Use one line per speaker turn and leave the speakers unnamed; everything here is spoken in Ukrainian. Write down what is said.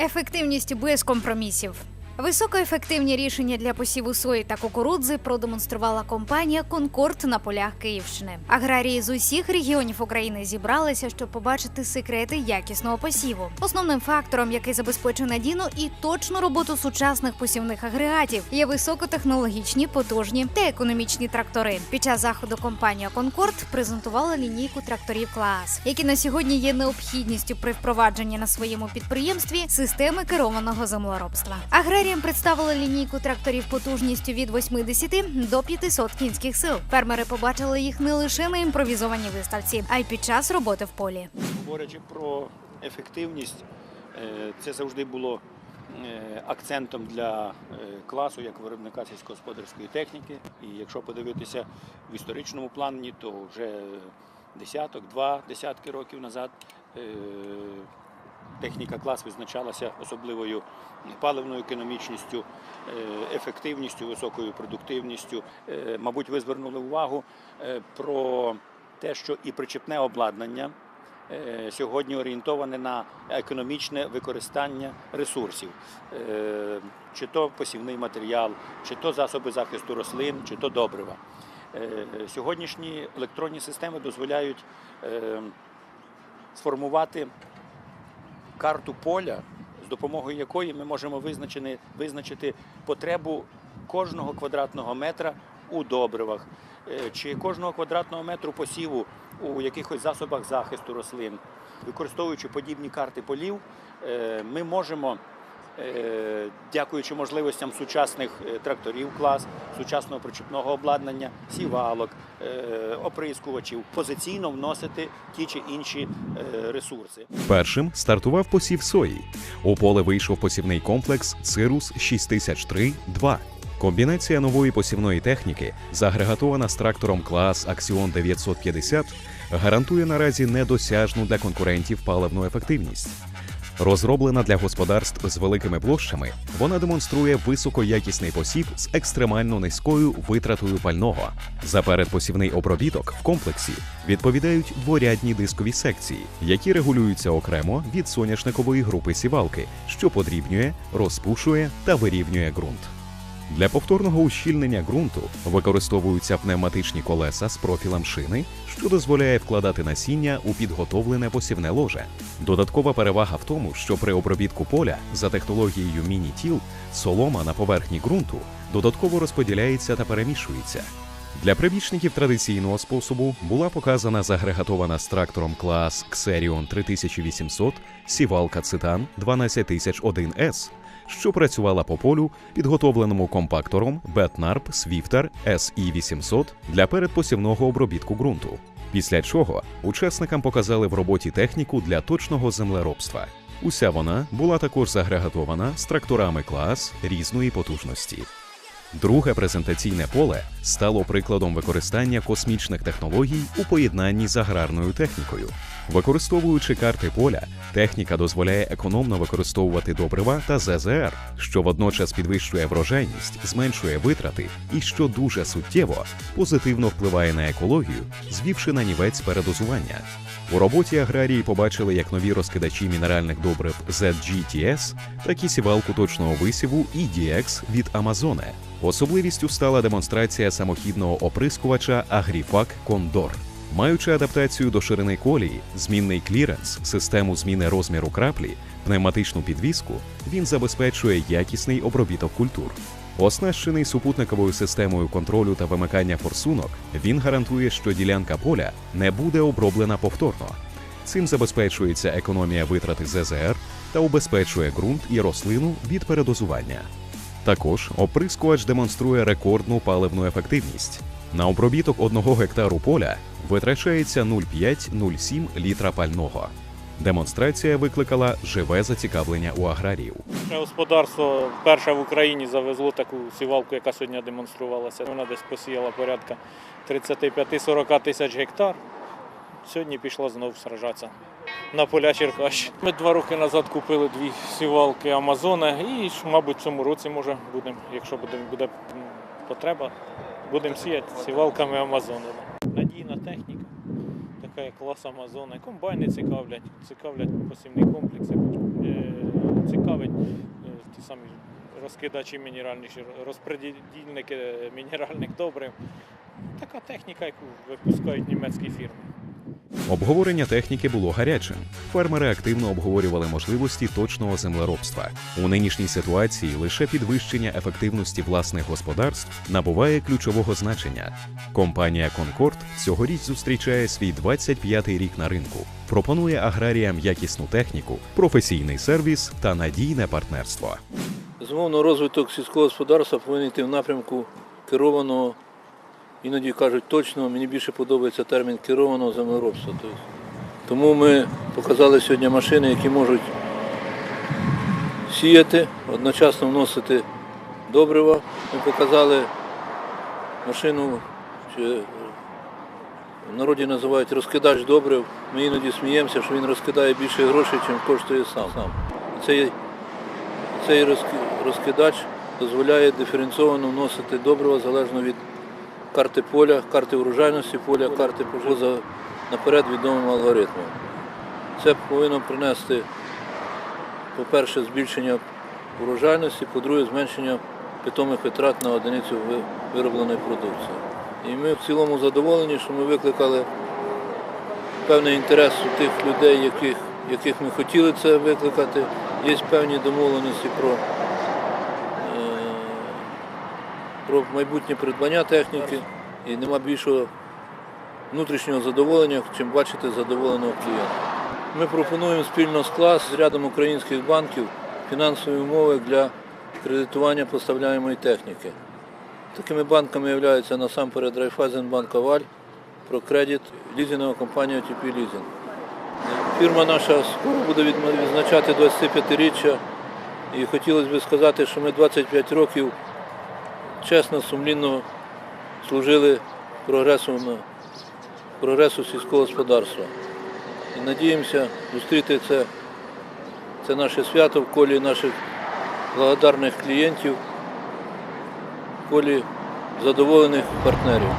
Ефективність без компромісів. Високоефективні рішення для посіву сої та кукурудзи продемонструвала компанія Конкорд на полях Київщини. Аграрії з усіх регіонів України зібралися, щоб побачити секрети якісного посіву. Основним фактором, який забезпечує надійну і точну роботу сучасних посівних агрегатів, є високотехнологічні, потужні та економічні трактори. Під час заходу компанія Конкорд презентувала лінійку тракторів клас, які на сьогодні є необхідністю при впровадженні на своєму підприємстві системи керованого землеробства. Аграріям представили лінійку тракторів потужністю від 80 до 500 кінських сил. Фермери побачили їх не лише на імпровізованій виставці, а й під час роботи в полі.
Говорячи про ефективність, е, це завжди було е, акцентом для е, класу як виробника сільськогосподарської техніки. І якщо подивитися в історичному плані, то вже десяток, два десятки років назад техніка клас визначалася особливою паливною економічністю, е, ефективністю, високою продуктивністю. Е, Мабуть, ви звернули увагу е, про те, що і причепне обладнання сьогодні орієнтоване на економічне використання ресурсів, чи то посівний матеріал, чи то засоби захисту рослин, чи то добрива. Сьогоднішні електронні системи дозволяють сформувати карту поля, з допомогою якої ми можемо визначити, потребу кожного квадратного метра у добривах, е, чи кожного квадратного метру посіву у якихось засобах захисту рослин. Використовуючи подібні карти полів, е, ми можемо, дякуючи можливостям сучасних е, тракторів клас, сучасного причепного обладнання, сівалок, е, оприскувачів, позиційно вносити ті чи інші е, ресурси.
Першим стартував посів сої. У поле вийшов посівний комплекс Цирус 6003-2. Комбінація нової посівної техніки, загрегатована з трактором клас Axion 950, гарантує наразі недосяжну для конкурентів паливну ефективність. Розроблена для господарств з великими площами, вона демонструє високоякісний посів з екстремально низькою витратою пального. За передпосівний обробіток в комплексі відповідають дворядні дискові секції, які регулюються окремо від соняшникової групи сівалки, що подрібнює, розпушує та вирівнює ґрунт. Для повторного ущільнення ґрунту використовуються пневматичні колеса з профілем шини, що дозволяє вкладати насіння у підготовлене посівне ложе. Додаткова перевага в тому, що при обробітку поля за технологією міні-тіл солома на поверхні ґрунту додатково розподіляється та перемішується. Для прибічників традиційного способу була показана загрегатована з трактором клас Xerion 3800 сівалка Цитан 12001S, що працювала по полю, підготовленому компактором Betnarp Swifter SE800 для передпосівного обробітку ґрунту. Після чого учасникам показали в роботі техніку для точного землеробства. Уся вона була також загрегатована з тракторами клас різної потужності. Друге презентаційне поле стало прикладом використання космічних технологій у поєднанні з аграрною технікою. Використовуючи карти поля, техніка дозволяє економно використовувати добрива та ЗЗР, що водночас підвищує врожайність, зменшує витрати і, що дуже суттєво, позитивно впливає на екологію, звівши на нівець передозування. У роботі аграрії побачили як нові розкидачі мінеральних добрив ZGTS, так і сівалку точного висіву EDX від Амазоне. Особливістю стала демонстрація самохідного оприскувача Agrifac Condor. Маючи адаптацію до ширини колії, змінний кліренс, систему зміни розміру краплі, пневматичну підвіску, він забезпечує якісний обробіток культур. Оснащений супутниковою системою контролю та вимикання форсунок, він гарантує, що ділянка поля не буде оброблена повторно. Цим забезпечується економія витрати ЗЗР та убезпечує ґрунт і рослину від передозування. Також оприскувач демонструє рекордну паливну ефективність. На обробіток одного гектару поля витрачається 0,5-0,7 літра пального. Демонстрація викликала живе зацікавлення у аграріїв.
Господарство перше в Україні завезло таку сівалку, яка сьогодні демонструвалася. Вона десь посіяла порядка 35-40 тисяч гектар. Сьогодні пішла знову сражатися на поля Черкащини. Ми два роки назад купили дві сівалки Амазона і, мабуть, в цьому році може будемо, якщо буде потреба, будемо сіяти сівалками Амазона. Надійна техніка, така як клас Амазона. Комбайни цікавлять, цікавлять посівні комплекси, е, цікавить е, ті самі розкидачі мінеральних, розпредільники е, мінеральних добрив. Така техніка, яку випускають німецькі фірми.
Обговорення техніки було гарячим. Фермери активно обговорювали можливості точного землеробства. У нинішній ситуації лише підвищення ефективності власних господарств набуває ключового значення. Компанія Конкорд цьогоріч зустрічає свій 25-й рік на ринку. Пропонує аграріям якісну техніку, професійний сервіс та надійне партнерство.
Безумовно, розвиток сільського господарства повинен йти в напрямку керованого, іноді кажуть точно, мені більше подобається термін керованого землеробства. Тому ми показали сьогодні машини, які можуть сіяти, одночасно вносити добрива. Ми показали машину, чи в народі називають розкидач добрив. Ми іноді сміємося, що він розкидає більше грошей, ніж коштує сам. І Це є цей розкидач дозволяє диференційовано вносити добрива залежно від карти поля, карти врожайності поля, карти пожежі за наперед відомим алгоритмом. Це повинно принести, по-перше, збільшення врожайності, по-друге, зменшення питомих витрат на одиницю виробленої продукції. І ми в цілому задоволені, що ми викликали певний інтерес у тих людей, яких, яких ми хотіли це викликати. Є певні домовленості про, про майбутнє придбання техніки і нема більшого внутрішнього задоволення, чим бачити задоволеного клієнта. Ми пропонуємо спільно з клас з рядом українських банків фінансові умови для кредитування поставляємої техніки. Такими банками є насамперед Райфайзенбанк Аваль, Прокредит, лізингова компанія TP Leasing. Фірма наша скоро буде відзначати 25-річчя. І хотілося б сказати, що ми 25 років чесно, сумлінно служили прогресу, прогресу сільського господарства. І надіємося зустріти це, це наше свято в колі наших благодарних клієнтів, в колі задоволених партнерів.